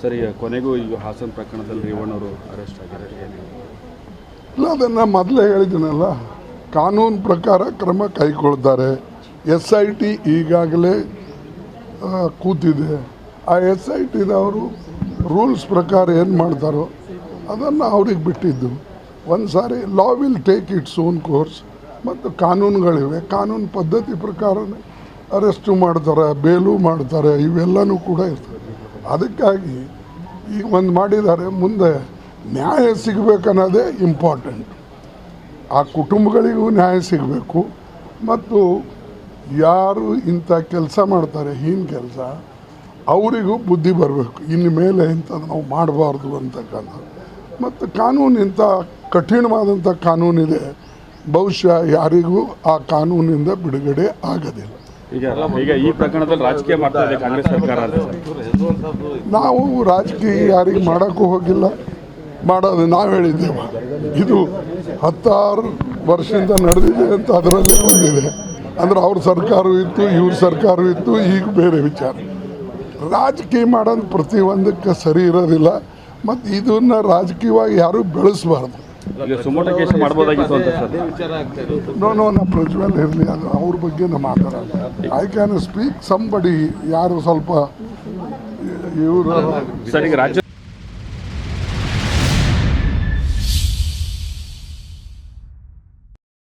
Sir ಈಗ ಕೊನೆಗೂ ಈಗ ಹಾಸನ್ ಪ್ರಕರಣದಲ್ಲಿ ರೇವಣ್ಣವರು ಅರೆಸ್ಟ್ ಆಗಿದ್ದಾರೆ. ಅದನ್ನು ಮೊದಲೇ ಹೇಳಿದ್ದೀನಲ್ಲ ಕಾನೂನು ಪ್ರಕಾರ ಕ್ರಮ ಕೈಗೊಳ್ತಾರೆ. ಎಸ್ ಐ ಟಿ ಈಗಾಗಲೇ ಕೂತಿದೆ. ಆ ಎಸ್ ಐ ಟಿದವರು ರೂಲ್ಸ್ ಪ್ರಕಾರ ಏನು ಮಾಡ್ತಾರೋ ಅದನ್ನು ಅವ್ರಿಗೆ ಬಿಟ್ಟಿದ್ದು. ಒಂದು ಸಾರಿ law will take its own course ಮತ್ತು ಕಾನೂನುಗಳಿವೆ. ಕಾನೂನು ಪದ್ಧತಿ ಪ್ರಕಾರನೇ ಅರೆಸ್ಟು ಮಾಡ್ತಾರೆ, ಬೇಲು ಮಾಡ್ತಾರೆ, ಇವೆಲ್ಲನೂ ಕೂಡ ಇರ್ತದೆ. ಅದಕ್ಕಾಗಿ ಈಗ ಒಂದು ಮಾಡಿದ್ದಾರೆ, ಮುಂದೆ ನ್ಯಾಯ ಸಿಗಬೇಕನ್ನೋದೇ ಇಂಪಾರ್ಟೆಂಟ್ ಆ ಕುಟುಂಬಗಳಿಗೂ ನ್ಯಾಯ ಸಿಗಬೇಕು. ಮತ್ತು ಯಾರು ಇಂಥ ಕೆಲಸ ಮಾಡ್ತಾರೆ, ಹೀನ ಕೆಲಸ, ಅವರಿಗೂ ಬುದ್ಧಿ ಬರಬೇಕು. ಇನ್ನು ಮೇಲೆ ಇಂಥದ್ದು ನಾವು ಮಾಡಬಾರ್ದು ಅಂತಕ್ಕಂಥ. ಮತ್ತು ಕಾನೂನು ಇಂಥ ಕಠಿಣವಾದಂಥ ಕಾನೂನಿದೆ. ಬಹುಶಃ ಯಾರಿಗೂ ಆ ಕಾನೂನಿಂದ ಬಿಡುಗಡೆ ಆಗೋದಿಲ್ಲ. ಈಗ ಈಗ ಈ ಪ್ರಕರಣದಲ್ಲಿ ರಾಜಕೀಯ ಮಾಡ್ತಾ ಇದೆ ಕಾಂಗ್ರೆಸ್ ಸರ್ಕಾರ ನಾವು ರಾಜಕೀಯ ಯಾರಿಗೆ ಮಾಡೋಕ್ಕೂ ಹೋಗಿಲ್ಲ. ಮಾಡೋದು ನಾವು ಹೇಳಿದ್ದೇವೆ. ಇದು ಹತ್ತಾರು ವರ್ಷದಿಂದ ನಡೆದಿದೆ ಅಂತ ಅದರಲ್ಲಿ ಬಂದಿದೆ. ಅಂದ್ರೆ ಅವ್ರ ಸರ್ಕಾರವೂ ಇತ್ತು, ಇವ್ರ ಸರ್ಕಾರವೂ ಇತ್ತು, ಈಗ ಬೇರೆ ವಿಚಾರ. ರಾಜಕೀಯ ಮಾಡೋದು ಪ್ರತಿಯೊಂದಕ್ಕೆ ಸರಿ ಇರೋದಿಲ್ಲ. ಮತ್ತು ಇದನ್ನು ರಾಜಕೀಯವಾಗಿ ಯಾರೂ ಬೆಳೆಸಬಾರ್ದು. ಸುಮೋಟ ಕೇಸ್ ಮಾಡ್ಬೋದಾಗಿತ್ತು ಅಂತ ಸರ್. ನೋ ನೋ ನಮ್ಮ ಪ್ರಜ್ವಲ್ ಇರಲಿ ಅದು ಅವ್ರ ಬಗ್ಗೆ ನಾವು ಮಾತಾಡಲ್ಲ. ಐ ಕ್ಯಾನ್ ಸ್ಪೀಕ್ ಸಂಬಡಿ ಯಾರು ಸ್ವಲ್ಪ ಇವರು ಸರ್ ಈಗ ರಾಜ್ಯ